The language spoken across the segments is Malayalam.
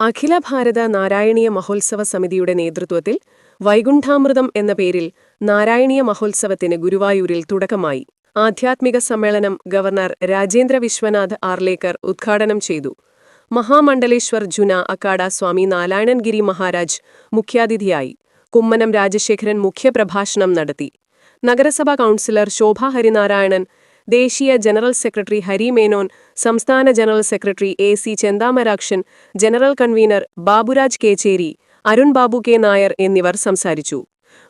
Akhila Bharatha Narayaneeya Mahotsava സമിതിയുടെ നേതൃത്വത്തിൽ വൈകുണ്ഠാമൃതം എന്ന പേരിൽ നാരായണീയ മഹോത്സവത്തിന് ഗുരുവായൂരിൽ തുടക്കമായി. ആധ്യാത്മിക സമ്മേളനം ഗവർണർ രാജേന്ദ്ര വിശ്വനാഥ് ആർലേക്കർ ഉദ്ഘാടനം ചെയ്തു. മഹാമണ്ഡലേശ്വർ ജുന അക്കാഡ സ്വാമി നാരായണൻഗിരി മഹാരാജ് മുഖ്യാതിഥിയായി. കുമ്മനം രാജശേഖരൻ മുഖ്യപ്രഭാഷണം നടത്തി. നഗരസഭാ കൗൺസിലർ ശോഭാ ഹരിനാരായണൻ ദേശീയ ജനറൽ സെക്രട്ടറി ഹരി മേനോൻ സംസ്ഥാന general secretary A C Chenthamarakshan general convener Baburaj Kecheri Arun Babu K Nair എന്നിവർ സംസാരിച്ചു.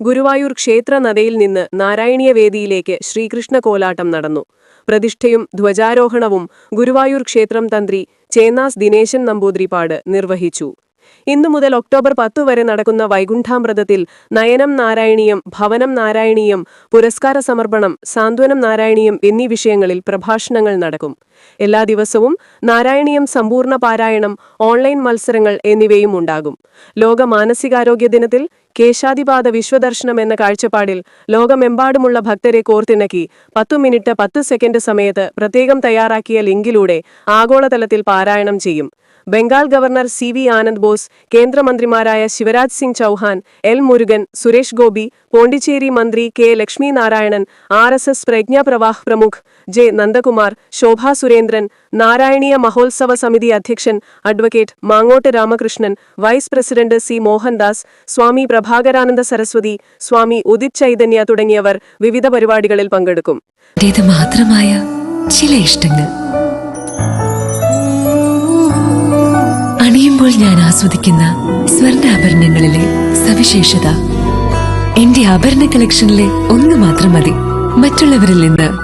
ഗുരുവായൂർ ക്ഷേത്ര നദയിൽ നിന്ന് നാരായണീയ വേദിയിലേക്ക് ശ്രീകൃഷ്ണ കോലാട്ടം നടന്നു. പ്രതിഷ്ഠയും ധ്വജാരോഹണവും ഗുരുവായൂർ ക്ഷേത്രം തന്ത്രി ചേന്നാസ് ദിനേശൻ നമ്പൂതിരിപ്പാട് നിർവഹിച്ചു. ഇന്നു മുതൽ ഒക്ടോബർ പത്തു വരെ നടക്കുന്ന വൈകുണ്ഠാമൃതത്തിൽ നയനം നാരായണീയം ഭവനം നാരായണീയം പുരസ്കാര സമർപ്പണം സാന്ത്വനം നാരായണീയം എന്നീ വിഷയങ്ങളിൽ പ്രഭാഷണങ്ങൾ നടക്കും. എല്ലാ ദിവസവും നാരായണീയം സമ്പൂർണ പാരായണം ഓൺലൈൻ മത്സരങ്ങൾ എന്നിവയും ഉണ്ടാകും. ലോക മാനസികാരോഗ്യ ദിനത്തിൽ കേശാതിപാത വിശ്വദർശനം എന്ന കാഴ്ചപ്പാടിൽ ലോകമെമ്പാടുമുള്ള ഭക്തരെ കോർത്തിണക്കി പത്തു മിനിറ്റ് പത്ത് സെക്കൻഡ് സമയത്ത് പ്രത്യേകം തയ്യാറാക്കിയ ലിങ്കിലൂടെ ആഗോളതലത്തിൽ പാരായണം ചെയ്യും. Bengal governor C V Anand Bose കേന്ദ്രമന്ത്രിമാരായ ശിവരാജ് സിംഗ് ചൌഹാൻ എൽ മുരുകൻ സുരേഷ് ഗോപി പോണ്ടിച്ചേരി മന്ത്രി K Lakshmi Narayanan R S S പ്രമുഖ് J Nandakumar Shobha Surendran Narayaneeya Mahotsava Samithi അധ്യക്ഷൻ advocate Mangottu Ramakrishnan vice president C Mohandas Swami Prabhakarananda Saraswati Swami Udit Chaitanya തുടങ്ങിയവർ വിവിധ പരിപാടികളിൽ പങ്കെടുക്കും. മാത്രമായ ചില ഇഷ്ടങ്ങൾ. അണിയുമ്പോൾ ഞാൻ ആസ്വദിക്കുന്ന സ്വർണാഭരണങ്ങളിലെ സവിശേഷത. എന്റെ ആഭരണ കളക്ഷനിലെ ഒന്ന് മാത്രം മതി. മറ്റുള്ളവരിൽ നിന്ന്